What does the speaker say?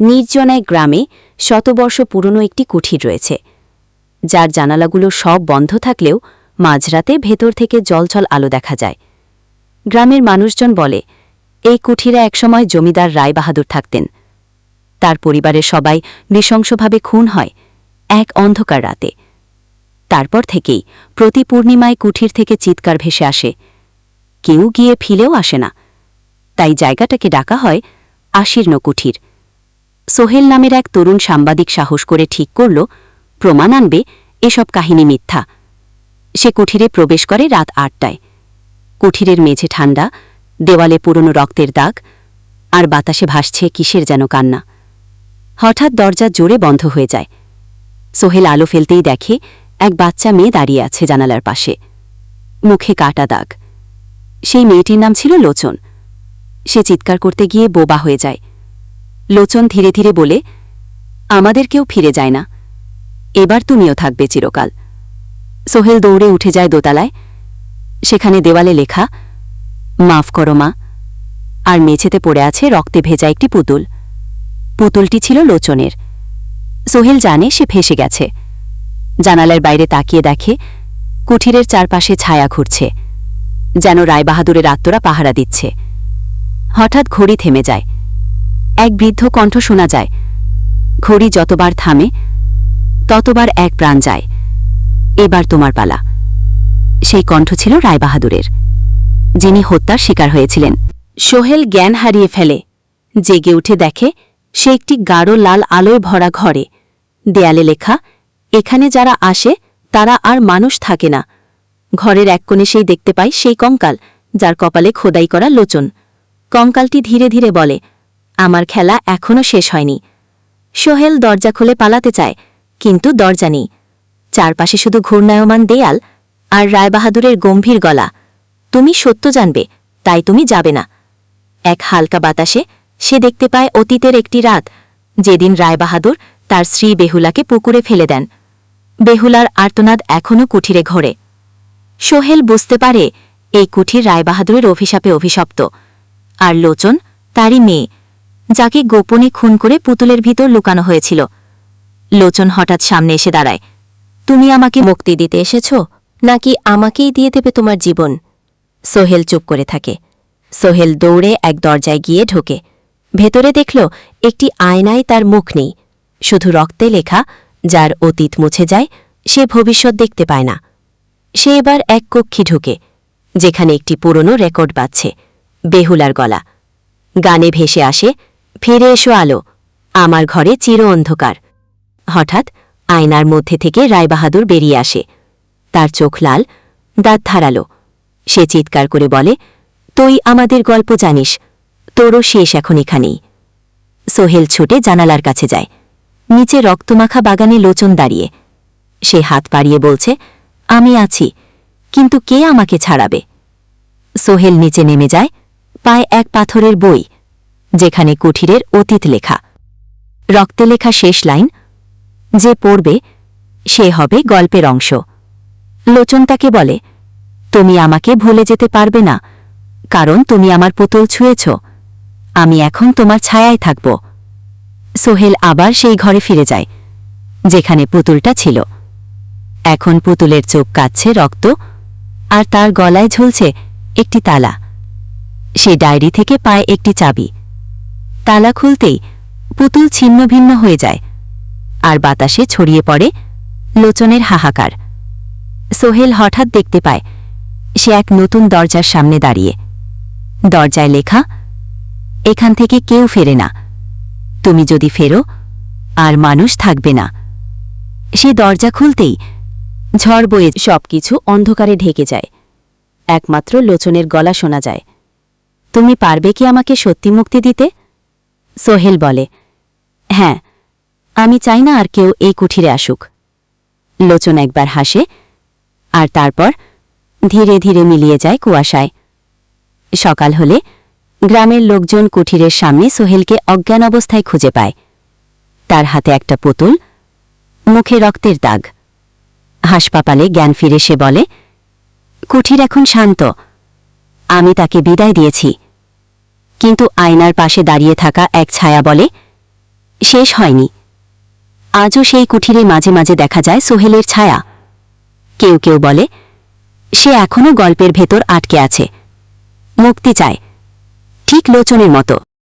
নির্জনায় গ্রামে শতবর্ষ পুরনো একটি কুঠির রয়েছে। যার জানালাগুলো সব বন্ধ থাকলেও মাঝরাতে ভেতর থেকে জলছল আলো দেখা যায়। গ্রামের মানুষজন বলে, এই কুঠিরা একসময় জমিদার রায়বাহাদুর থাকতেন। তার পরিবারের সবাই নৃশংসভাবে খুন হয় এক অন্ধকার রাতে। তারপর থেকেই প্রতি পূর্ণিমায় কুঠির থেকে চিৎকার ভেসে আসে। কেউ গিয়ে ফিলেও আসে না। তাই জায়গাটাকে ডাকা হয় আশীর্ণ কুঠির। সোহেল নামের এক তরুণ সাংবাদিক সাহস করে ঠিক করল, প্রমাণ আনবে, এসব কাহিনী মিথ্যা। সে কুঠিরে প্রবেশ করে রাত আটটায়। কুঠিরের মেঝে ঠান্ডা, দেওয়ালে পুরনো রক্তের দাগ, আর বাতাসে ভাসছে কিসের যেন কান্না। হঠাৎ দরজা জোরে বন্ধ হয়ে যায়। সোহেল আলো ফেলতেই দেখে এক বাচ্চা মেয়ে দাঁড়িয়ে আছে জানালার পাশে। মুখে কাটা দাগ। সেই মেয়েটির নাম ছিল লোচন। সে চিৎকার করতে গিয়ে বোবা হয়ে যায়। লোচন ধীরে ধীরে বলে, আমাদের কেউ ফিরে যায় না। এবার তুমিও থাকবে চিরকাল সোহেল দৌড়ে উঠে যায় দোতলায়। সেখানে দেওয়ালে লেখা, মাফ করো মা। আর মেঝেতে পড়ে আছে রক্তে ভেজা একটি পুতুল। পুতুলটি ছিল লোচনের। সোহেল জানে সে ফেসে গেছে। জানালার বাইরে তাকিয়ে দেখে, কুঠিরের চারপাশে ছায়া ঘুরছে। যেন রায়বাহাদুরের আত্মরা পাহারা দিচ্ছে। হঠাৎ ঘড়ি থেমে যায়। এক বৃদ্ধ কণ্ঠ শোনা যায়। ঘড়ি যতবার থামে, ততবার এক প্রাণ যায়। এবার তোমার পালা। সেই কণ্ঠ ছিল রায়বাহাদুরের, যিনি হত্যার শিকার হয়েছিলেন। সোহেল জ্ঞান হারিয়ে ফেলে, জেগে উঠে দেখে সে একটি গাঢ় লাল আলোয় ভরা ঘরে। দেয়ালে লেখা, এখানে যারা আসে, তারা আর মানুষ থাকে না। ঘরের এক কোণে সেই দেখতে পাই সেই কঙ্কাল, যার কপালে খোদাই করা লোচন। কঙ্কালটি ধীরে ধীরে বলে আমার খেলা এখনও শেষ হয়নি। সোহেল দরজা খুলে পালাতে চায়, কিন্তু দরজা নেই। চারপাশে শুধু ঘূর্ণায়মান দেয়াল আর রায়বাহাদুরের গম্ভীর গলা। তুমি সত্য জানবে, তাই তুমি যাবে না। এক হালকা বাতাসে সে দেখতে পায় অতীতের একটি রাত, যেদিন রায়বাহাদুর তার স্ত্রী বেহুলাকে পুকুরে ফেলে দেন। বেহুলার আর্তনাদ এখনও কুঠিরে ঘোরে। সোহেল বুঝতে পারে, এই কুঠির রায়বাহাদুরের অভিশাপে অভিশপ্ত। আর লোচন তারই মেয়ে যাকে গোপনে খুন করে পুতুলের ভিতর লুকানো হয়েছিল। লোচন হঠাৎ সামনে এসে দাঁড়ায়। তুমি আমাকে মুক্তি দিতে এসেছ? নাকি আমাকেই দিয়ে দেবে তোমার জীবন? সোহেল চুপ করে থাকে। সোহেল দৌড়ে এক দরজায় গিয়ে ঢোকে। ভেতরে দেখল, একটি আয়নায় তার মুখ নেই। শুধু রক্তে লেখা, যার অতীত মুছে যায়, সে ভবিষ্যৎ দেখতে পায় না। সে এবার এক কক্ষে ঢুকে, যেখানে একটি পুরনো রেকর্ড বাজছে, বেহুলার গলা। গানে ভেসে আসে ফিরে এসো আলো, আমার ঘরে চির অন্ধকার। হঠাৎ আয়নার মধ্যে থেকে রায়বাহাদুর বেরিয়ে আসে। তার চোখ লাল, দাঁত ধারালো। সে চিৎকার করে বলে, তুই আমাদের গল্প জানিস, তোরও শেষ এখন এখানেই। সোহেল ছুটে জানালার কাছে যায়। নিচে রক্তমাখা বাগানে লোচন দাঁড়িয়ে। সে হাত পাড়িয়ে বলছে, আমি আছি, কিন্তু কে আমাকে ছাড়াবে? সোহেল নিচে নেমে যায়, পায় এক পাথরের বই যেখানে কুঠিরের অতীত লেখা। রক্তে লেখা শেষ লাইন, যে পড়বে, সে হবে গল্পের অংশ। লোচন তাকে বলে, তুমি আমাকে ভুলে যেতে পারবে না, কারণ তুমি আমার পুতুল ছুঁয়েছ। আমি এখন তোমার ছায়ায় থাকব। সোহেল আবার সেই ঘরে ফিরে যায়, যেখানে পুতুলটা ছিল। এখন পুতুলের চোখ কাচ্ছে রক্ত, আর তার গলায় ঝুলছে একটি তালা। সে ডায়েরি থেকে পায় একটি চাবি। তালা খুলতেই পুতুল ছিন্ন ভিন্ন হয়ে যায়, আর বাতাসে ছড়িয়ে পড়ে লোচনের হাহাকার। সোহেল হঠাৎ দেখতে পায়, সে এক নতুন দরজার সামনে দাঁড়িয়ে। দরজায় লেখা, এখান থেকে কেউ ফেরে না। তুমি যদি ফেরো, আর মানুষ থাকবে না। সে দরজা খুলতেই ঝড় বয়ে সবকিছু অন্ধকারে ঢেকে যায়। একমাত্র লোচনের গলা শোনা যায়। তুমি পারবে কি আমাকে সত্যি মুক্তি দিতে? সোহেল বলে হ্যাঁ আমি চাই না আর কেউ এই কুঠিরে আসুক। লোচন একবার হাসে, আর তারপর ধীরে ধীরে মিলিয়ে যায় কুয়াশায়। সকাল হলে গ্রামের লোকজন কুঠিরের সামনে সোহেলকে অজ্ঞান অবস্থায় খুঁজে পায়। তার হাতে একটা পুতুল, মুখে রক্তের দাগ। হাসপাতালে জ্ঞান ফিরে সে বলে, কুঠির এখন শান্ত, আমি তাকে বিদায় দিয়েছি। কিন্তু আয়নার পাশে দাঁড়িয়ে থাকা এক ছায়া বলে, শেষ হয়নি। আজও সেই কুঠিরে মাঝে মাঝে দেখা যায় সোহেলের ছায়া। কেউ কেউ বলে, সে এখনও গল্পের ভেতর আটকে আছে। মুক্তি চায়। ঠিক লোচনের মতো।